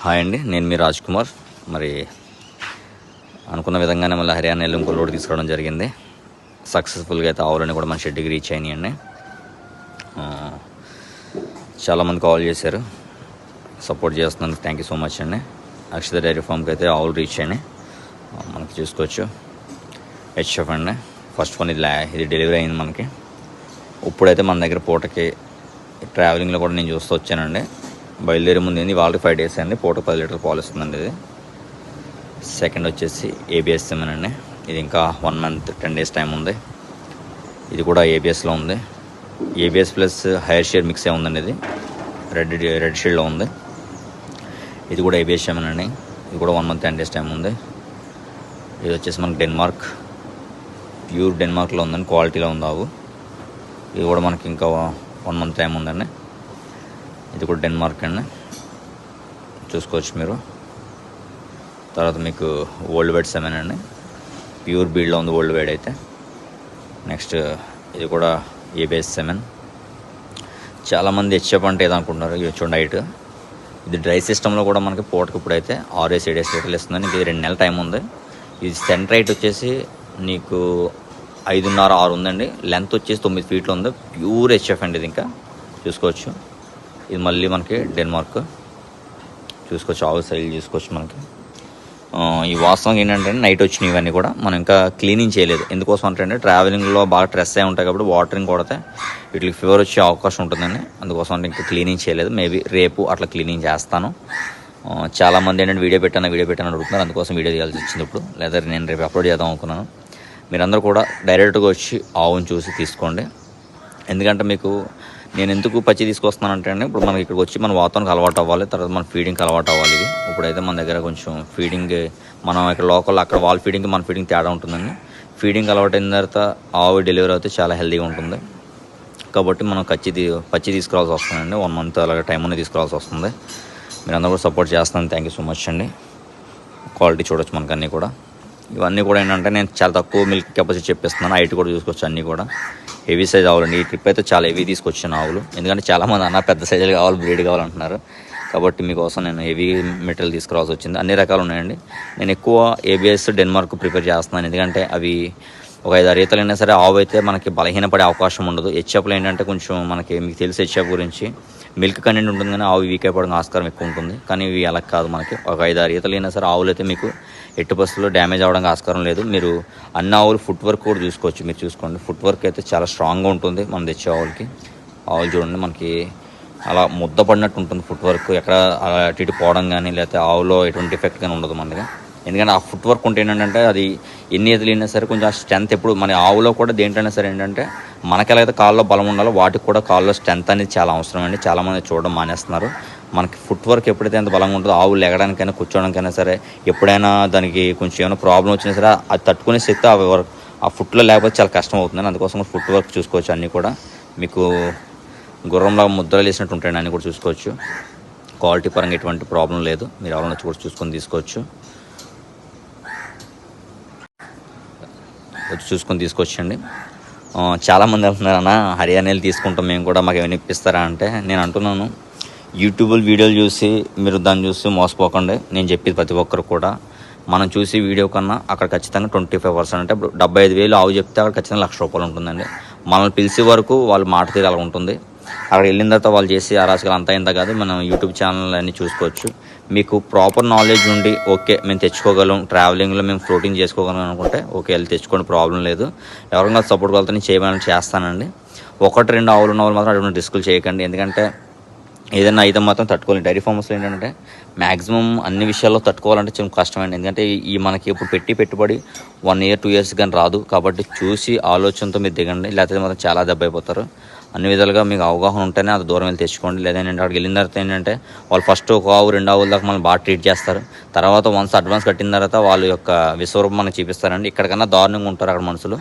Hi అండి నేను మీ రాజ్ కుమార్. మరి అనుకున్న విధంగానే మళ్ళీ హర్యానా వెళ్ళి ఇంకో లోడ్ తీసుకోవడం జరిగింది. సక్సెస్ఫుల్గా అయితే ఆవులని కూడా మన షెడ్కి రీచ్ అయినాయండి. చాలామంది కాల్ చేశారు. సపోర్ట్ చేస్తున్నందుకు థ్యాంక్ యూ సో మచ్ అండి. అక్షత డైరీ ఫామ్కి అయితే ఆవులు రీచ్ అయినాయి. మనకి చూసుకోవచ్చు. హెచ్ఎఫ్ అండి. ఫస్ట్ వన్ ఇది ఇది డెలివరీ అయింది మనకి. ఇప్పుడైతే మన దగ్గర పూటకి ట్రావెలింగ్లో కూడా నేను చూస్తూ వచ్చానండి. బయలుదేరే ముందు ఏంది? వాళ్ళకి ఫైవ్ డేస్ అండి. పూట పది లీటర్ పాలు ఇస్తుందండి ఇది. సెకండ్ వచ్చేసి ఏబిఎస్ అండి. ఇది ఇంకా one month ten days time ఉంది. ఇది కూడా ఏబిఎస్లో ఉంది. ABS plus higher share mix ఏ ఉందండి ఇది? రెడ్ రెడ్ షేడ్లో ఉంది. ఇది కూడా ఏబిఎస్ అండి. ఇది కూడా one month ten days time ఉంది. ఇది వచ్చేసి మనకి డెన్మార్క్ ప్యూర్ డెన్మార్క్లో ఉందండి. క్వాలిటీలో ఉంది ఆవు. ఇది కూడా మనకి ఇంకా వన్ మంత్ టైం ఉందండి. ఇది కూడా డెన్మార్క్ అండి. చూసుకోవచ్చు మీరు. తర్వాత మీకు ఓల్డ్ వేడ్ సెవెన్ అండి. ప్యూర్ బీడ్లో ఉంది ఓల్డ్ వేడ్ అయితే. నెక్స్ట్ ఇది కూడా ఏబిఎస్ సెవెన్. చాలామంది హెచ్ఎఫ్ అంటే ఏదనుకుంటున్నారు? ఇది చూడండి హైట్. ఇది డ్రై సిస్టంలో కూడా మనకి పూటకి ఇప్పుడైతే ఆర్ఎస్ ఏడేస్ లీటర్లు ఇస్తుందని ఇది రెండు నెలల టైం ఉంది. ఇది సెంటర్ హైట్ వచ్చేసి నీకు ఐదున్నర ఆరు ఉందండి. లెంత్ వచ్చేసి తొమ్మిది ఫీట్లు ఉంది. ప్యూర్ హెచ్ఎఫ్ అండి ఇది ఇంకా. చూసుకోవచ్చు. ఇది మళ్ళీ మనకి డెన్మార్క్ చూసుకోవచ్చు ఆవు సైల్ చూసుకోవచ్చు మనకి. ఈ వాస్తవం ఏంటంటే నైట్ వచ్చినాయి ఇవన్నీ కూడా మనం ఇంకా క్లీనింగ్ చేయలేదు. ఎందుకోసం అంటే ట్రావెలింగ్లో బాగా స్ట్రెస్ అయి ఉంటాయి కాబట్టి వాటరింగ్ కొడితే వీటికి ఫీవర్ వచ్చే అవకాశం ఉంటుందండి. అందుకోసం అంటే ఇంకా క్లీనింగ్ చేయలేదు. మేబీ రేపు అట్లా క్లీనింగ్ చేస్తాను. చాలామంది ఏంటంటే వీడియో పెట్టాను వీడియో పెట్టాను అడుగుతున్నారు. అందుకోసం వీడియో చేయాల్సి వచ్చింది ఇప్పుడు. లేదా నేను రేపు అప్లోడ్ చేద్దాం అనుకున్నాను. మీరందరూ కూడా డైరెక్ట్గా వచ్చి ఆవును చూసి తీసుకోండి. ఎందుకంటే మీకు నేను ఎందుకు పచ్చి తీసుకొస్తున్నానంటే అండి ఇప్పుడు మనకి ఇక్కడికి వచ్చి మన వాతావరణం అలవాటు అవ్వాలి తర్వాత మన ఫీడింగ్కి అలవాటు అవ్వాలి ఇది. ఇప్పుడైతే మన దగ్గర కొంచెం ఫీడింగ్ మనం ఇక్కడ లోకల్ అక్కడ వాళ్ళ ఫీడింగ్కి మన ఫీడింగ్ తేడా ఉంటుందండి. ఫీడింగ్ అలవాటు అయిన తర్వాత ఆవు డెలివరీ అయితే చాలా హెల్తీగా ఉంటుంది. కాబట్టి మనం కచ్చి పచ్చి తీసుకురావాల్సి వస్తుందండి. వన్ మంత్ అలాగే టైం అనేది తీసుకురావాల్సి వస్తుంది. మీరు అందరూ కూడా సపోర్ట్ చేస్తాను. థ్యాంక్ యూ సో మచ్ అండి. క్వాలిటీ చూడొచ్చు మనకు అన్నీ కూడా. ఇవన్నీ కూడా ఏంటంటే నేను చాలా తక్కువ మిల్క్ కెపాసిటీ చెప్పిస్తున్నాను. హైట్ కూడా చూసుకోవచ్చు అన్నీ కూడా. హెవీ సైజ్ ఆవులండి ఈ ట్రిప్ అయితే చాలా హెవీ తీసుకొచ్చాను ఆవులు. ఎందుకంటే చాలామంది అన్న పెద్ద సైజులు కావాలి బ్రీడ్ కావాలంటున్నారు. కాబట్టి మీకోసం నేను హెవీ మెటీరియల్ తీసుకురావాల్సి వచ్చింది. అన్ని రకాలు ఉన్నాయండి. నేను ఎక్కువ ఏబిఎస్ డెన్మార్క్ ప్రిపేర్ చేస్తున్నాను. ఎందుకంటే అవి ఒక ఐదు ఆరు ఈతలు అయినా సరే ఆవు అయితే మనకి బలహీనపడే అవకాశం ఉండదు. హెచ్ఎఫ్లు ఏంటంటే కొంచెం మనకి మీకు తెలిసి హెచ్ఎఫ్ గురించి. మిల్క్ కంటెంట్ ఉంటుంది కానీ ఆవు వీక్ అయిపోవడం ఆస్కారం ఎక్కువ ఉంటుంది. కానీ ఇవి అలా కాదు మనకి. ఒక ఐదు ఆరు ఈతలు అయినా సరే ఆవులు అయితే మీకు ఎట్టు బస్సులో డ్యామేజ్ అవ్వడానికి ఆస్కారం లేదు. మీరు అన్న ఆవులు ఫుట్ వర్క్ కూడా చూసుకోవచ్చు. మీరు చూసుకోండి. ఫుట్ వర్క్ అయితే చాలా స్ట్రాంగ్గా ఉంటుంది మనం తెచ్చే ఆవులకి. ఆవులు చూడండి మనకి అలా ముద్ద పడినట్టు ఉంటుంది ఫుట్ వర్క్. ఎక్కడ అలా అటు ఇటు పోవడం కానీ లేకపోతే ఆవులో ఎటువంటి ఎఫెక్ట్ కానీ ఉండదు మనకి. ఎందుకంటే ఆ ఫుట్ వర్క్ ఉంటే ఏంటంటే అది ఎన్ని ఎదులు అయినా సరే కొంచెం ఆ స్ట్రెంత్ ఎప్పుడు మన ఆవులో కూడా దేంట్లోనే సరే ఏంటంటే మనకి ఎలాగైతే కాల్లో బలం ఉండాలో వాటికి కూడా కాల్లో స్ట్రెంత్ అనేది చాలా అవసరం అండి. చాలామంది చూడడం మానేస్తున్నారు. మనకి ఫుట్ వర్క్ ఎప్పుడైతే ఎంత బలంగా ఉంటుందో ఆవులు ఎగడానికైనా కూర్చోవడానికైనా సరే ఎప్పుడైనా దానికి కొంచెం ఏమైనా ప్రాబ్లం వచ్చినా సరే అది తట్టుకునే శక్తి ఆ వర్క్ ఆ ఫుట్లో లేకపోతే చాలా కష్టం అవుతుంది అందుకోసం ఫుట్ వర్క్ చూసుకోవచ్చు అన్నీ కూడా. మీకు గుర్రంలో ముద్రలు వేసినట్టు ఉంటాయండి అన్నీ కూడా చూసుకోవచ్చు. క్వాలిటీ పరంగా ఎటువంటి ప్రాబ్లం లేదు. మీరు ఎవరైనా వచ్చి కూడా చూసుకొని తీసుకోవచ్చు. వచ్చి చూసుకొని తీసుకొచ్చండి. చాలామంది వెళ్తున్నారు అన్న హర్యానాలు తీసుకుంటాం మేము కూడా మాకు ఏమైనా ఇప్పిస్తారా? అంటే నేను అంటున్నాను యూట్యూబ్ వీడియోలు చూసి మీరు దాన్ని చూసి మోసపోకండి. నేను చెప్పేది ప్రతి ఒక్కరు కూడా మనం చూసి వీడియో కన్నా అక్కడ ఖచ్చితంగా ట్వంటీ ఫైవ్ పర్సెంట్ అంటే ఇప్పుడు డెబ్బై ఐదు వేలు ఆవు చెప్తే అక్కడ ఖచ్చితంగా లక్ష రూపాయలు ఉంటుందండి. మనల్ని పిలిచే వరకు వాళ్ళు మాట తీరు అలా ఉంటుంది. అక్కడ వెళ్ళిన తర్వాత వాళ్ళు చేసి అరాచకాలు అంతా ఇంత కాదు మనం యూట్యూబ్ ఛానల్ అన్ని చూసుకోవచ్చు. మీకు ప్రాపర్ నాలెడ్జ్ ఉండి ఓకే మేము తెచ్చుకోగలం ట్రావెలింగ్లో మేము ఫ్లోటింగ్ చేసుకోగలం అనుకుంటే ఓకే వెళ్ళి తెచ్చుకోండి ప్రాబ్లం లేదు. ఎవరైనా సపోర్ట్ కలుగుతా నేను చేయమని చేస్తానండి. ఒకటి రెండు ఆవులు ఉన్న వాళ్ళు మాత్రం అటువంటి రిస్కులు చేయకండి. ఎందుకంటే ఏదైనా అయితే మాత్రం తట్టుకోవాలి డైరీ ఫార్మర్స్లో ఏంటంటే మ్యాక్సిమం అన్ని విషయాల్లో తట్టుకోవాలంటే కొంచెం కష్టమైంది ఎందుకంటే ఈ మనకి ఇప్పుడు పెట్టి పెట్టుబడి వన్ ఇయర్ టూ ఇయర్స్ కానీ రాదు. కాబట్టి చూసి ఆలోచనతో మీరు దిగండి. లేకపోతే మాత్రం చాలా దెబ్బ అయిపోతారు. అన్ని విధాలుగా మీకు అవగాహన ఉంటేనే అది దూరం వెళ్ళి తెచ్చుకోండి. లేదంటే అక్కడికి వెళ్ళిన తర్వాత ఏంటంటే వాళ్ళు ఫస్ట్ ఒక ఆవు రెండు ఆవుల దాకా మనం బాగా ట్రీట్ చేస్తారు. తర్వాత వన్స్ అడ్వాన్స్ కట్టిన తర్వాత వాళ్ళ యొక్క విశ్వరూపం మనకు చూపిస్తారండి. ఇక్కడికన్నా దారుణంగా ఉంటారు అక్కడ మనుషులు.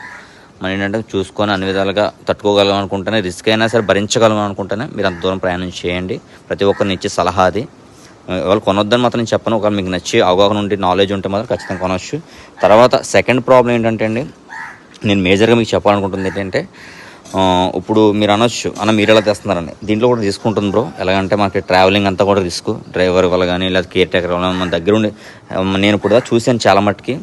మనం ఏంటంటే చూసుకొని అన్ని విధాలుగా తట్టుకోగలం అనుకుంటేనే రిస్క్ అయినా సరే భరించగలం అనుకుంటేనే మీరు అంత దూరం ప్రయాణం చేయండి. ప్రతి ఒక్కరిని ఇచ్చే సలహా అది. వాళ్ళు కొనొద్దని మాత్రం నేను చెప్పను. ఒకవేళ మీకు నచ్చి అవగాహన ఉండి నాలెడ్జ్ ఉంటే మాత్రం ఖచ్చితంగా కొనవచ్చు తర్వాత సెకండ్ ప్రాబ్లం ఏంటంటే అండి నేను మేజర్గా మీకు చెప్పాలనుకుంటుంది ఏంటంటే ఇప్పుడు మీరు అనొచ్చు. అన్న మీరు ఎలా తెస్తున్నారని. దీంట్లో కూడా తీసుకుంటుంది బ్రో. ఎలాగంటే మనకి ట్రావెలింగ్ అంతా కూడా రిస్క్ డ్రైవర్ వల్ల కానీ లేదా కేర్ టేకర్ వల్ల మన దగ్గర ఉండి నేను ఇప్పుడు చూశాను చాలా మట్టుకి.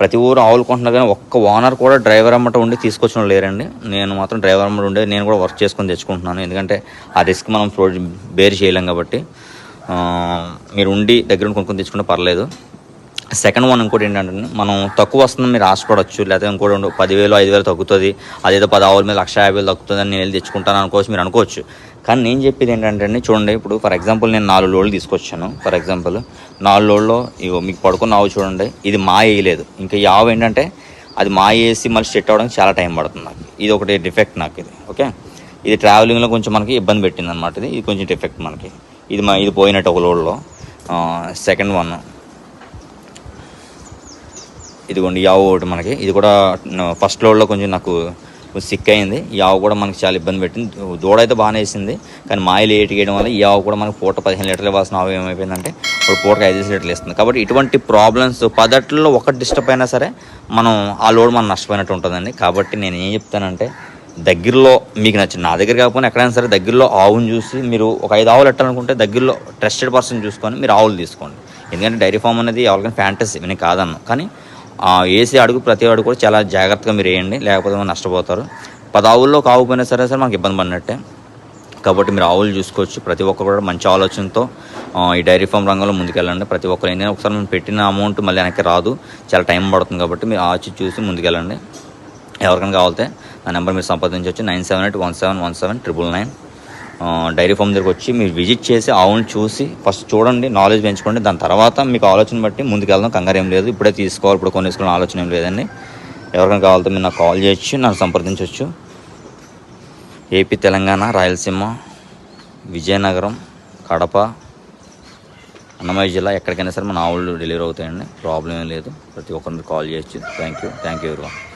ప్రతి ఊరు ఆవులు కొంటున్నా కానీ ఒక్క ఓనర్ కూడా డ్రైవర్ అమ్మట ఉండి తీసుకొచ్చిన వాళ్ళు లేరండి. నేను మాత్రం డ్రైవర్ అమ్మట ఉండే నేను కూడా వర్క్ చేసుకొని తెచ్చుకుంటున్నాను. ఎందుకంటే ఆ రిస్క్ మనం బేర్ చేయలేం కాబట్టి మీరు ఉండి దగ్గర ఉండి కొనుక్కొని తెచ్చుకుంటే పర్లేదు. సెకండ్ వన్ ఇంకోటి ఏంటంటే మనం తక్కువ వస్తుందని మీరు ఆశపడవచ్చు లేకపోతే ఇంకోటి ఉండు పదివేలు ఐదు వేలు తగ్గుతుంది అదేదో పది ఆవుల మీద లక్ష యాభై వేలు తగ్గుతుంది అని నేను వెళ్ళి తెచ్చుకుంటాను అనుకోవచ్చు మీరు అనుకోవచ్చు. కానీ నేను చెప్పేది ఏంటంటే అండి, చూడండి ఇప్పుడు ఫర్ ఎగ్జాంపుల్ నేను నాలుగు లోడ్లు తీసుకొచ్చాను ఫర్ ఎగ్జాంపుల్ నాలుగు లోడ్లో ఇగో మీకు పడుకున్న ఆవు చూడండి ఇది మా వేయలేదు. ఇంకా ఈ ఆవు ఏంటంటే అది మా వేసి మళ్ళీ సెట్ అవ్వడానికి చాలా టైం పడుతుంది నాకు. ఇది ఒకటి డిఫెక్ట్ నాకు ఇది ఓకే? ఇది ట్రావెలింగ్లో కొంచెం మనకి ఇబ్బంది పెట్టింది అనమాట ఇది ఇది కొంచెం డిఫెక్ట్ మనకి. ఇది మా ఇది పోయినట్టు ఒక లోడ్లో సెకండ్ వన్ ఇదిగోండి ఈ ఆవు ఒకటి మనకి. ఇది కూడా ఫస్ట్ లోడ్లో కొంచెం నాకు సిక్ అయింది. ఈ ఆవు కూడా మనకి చాలా ఇబ్బంది పెట్టింది. దూడ అయితే బాగానే వేసింది. కానీ మాయలు ఏటి వేయడం వల్ల ఈ ఆవు కూడా మనకి పూట పదిహేను లీటర్లు ఇవ్వాల్సిన ఆవు ఏమైపోయిందంటే ఇప్పుడు పూటకి ఐదు లీటర్లు ఇస్తుంది. కాబట్టి ఇటువంటి ప్రాబ్లమ్స్ పదట్లో ఒకటి డిస్టర్బ్ అయినా సరే మనం ఆ లోడ్ మనం నష్టపోయినట్టు ఉంటుందండి. కాబట్టి నేను ఏం చెప్తానంటే దగ్గరలో మీకు నచ్చింది నా దగ్గర కాకపోయినా ఎక్కడైనా సరే దగ్గరలో ఆవును చూసి మీరు ఒక ఐదు ఆవులు ఎట్టాలనుకుంటే దగ్గరలో ట్రస్టెడ్ పర్సన్ చూసుకొని మీరు ఆవులు తీసుకోండి. ఎందుకంటే డైరీ ఫామ్ అనేది ఎవరికైనా ఫ్యాంటసీ నేను కాదన్ను. కానీ వేసే అడుగు ప్రతి అడుగు కూడా చాలా జాగ్రత్తగా మీరు వేయండి లేకపోతే మనం నష్టపోతారు. పది ఆవుల్లో ఒక ఆవు పోయినా సరే సరే మనకి ఇబ్బంది పడినట్టే. కాబట్టి మీరు ఆవులు చూసుకోవచ్చు. ప్రతి ఒక్కరు కూడా మంచి ఆలోచనతో ఈ డైరీ ఫామ్ రంగంలో ముందుకెళ్ళండి. ప్రతి ఒక్కరు ఏంటంటే ఒకసారి మనం పెట్టిన అమౌంట్ మళ్ళీ వెనక్కి రాదు. చాలా టైం పడుతుంది కాబట్టి మీరు ఆచి చూసి ముందుకెళ్ళండి. ఎవరికైనా కావాలితే నా నెంబర్ మీరు సంపాదించవచ్చు nine seven eight one seven one seven triple nine. Dairy farm దగ్గరకు వచ్చి మీరు విజిట్ చేసి ఆవులను చూసి ఫస్ట్ చూడండి నాలెడ్జ్ పెంచుకోండి. దాని తర్వాత మీకు ఆలోచన బట్టి ముందుకెళ్దాం. కంగారు ఏం లేదు. ఇప్పుడే తీసుకోవాలి. ఇప్పుడు కొనేసుకోవాలని ఆలోచన ఏం లేదండి. ఎవరికైనా కావాలితే మీరు నాకు కాల్ చేయొచ్చు నన్ను సంప్రదించవచ్చు ఏపీ తెలంగాణ రాయలసీమ విజయనగరం కడప అన్నమయ్య జిల్లా ఎక్కడికైనా సరే మన ఆవులు డెలివరీ అవుతాయండి. ప్రాబ్లం ఏం లేదు. ప్రతి ఒక్కరికి కాల్ చేయొచ్చు. థ్యాంక్ యూ థ్యాంక్ యూ ఎవరి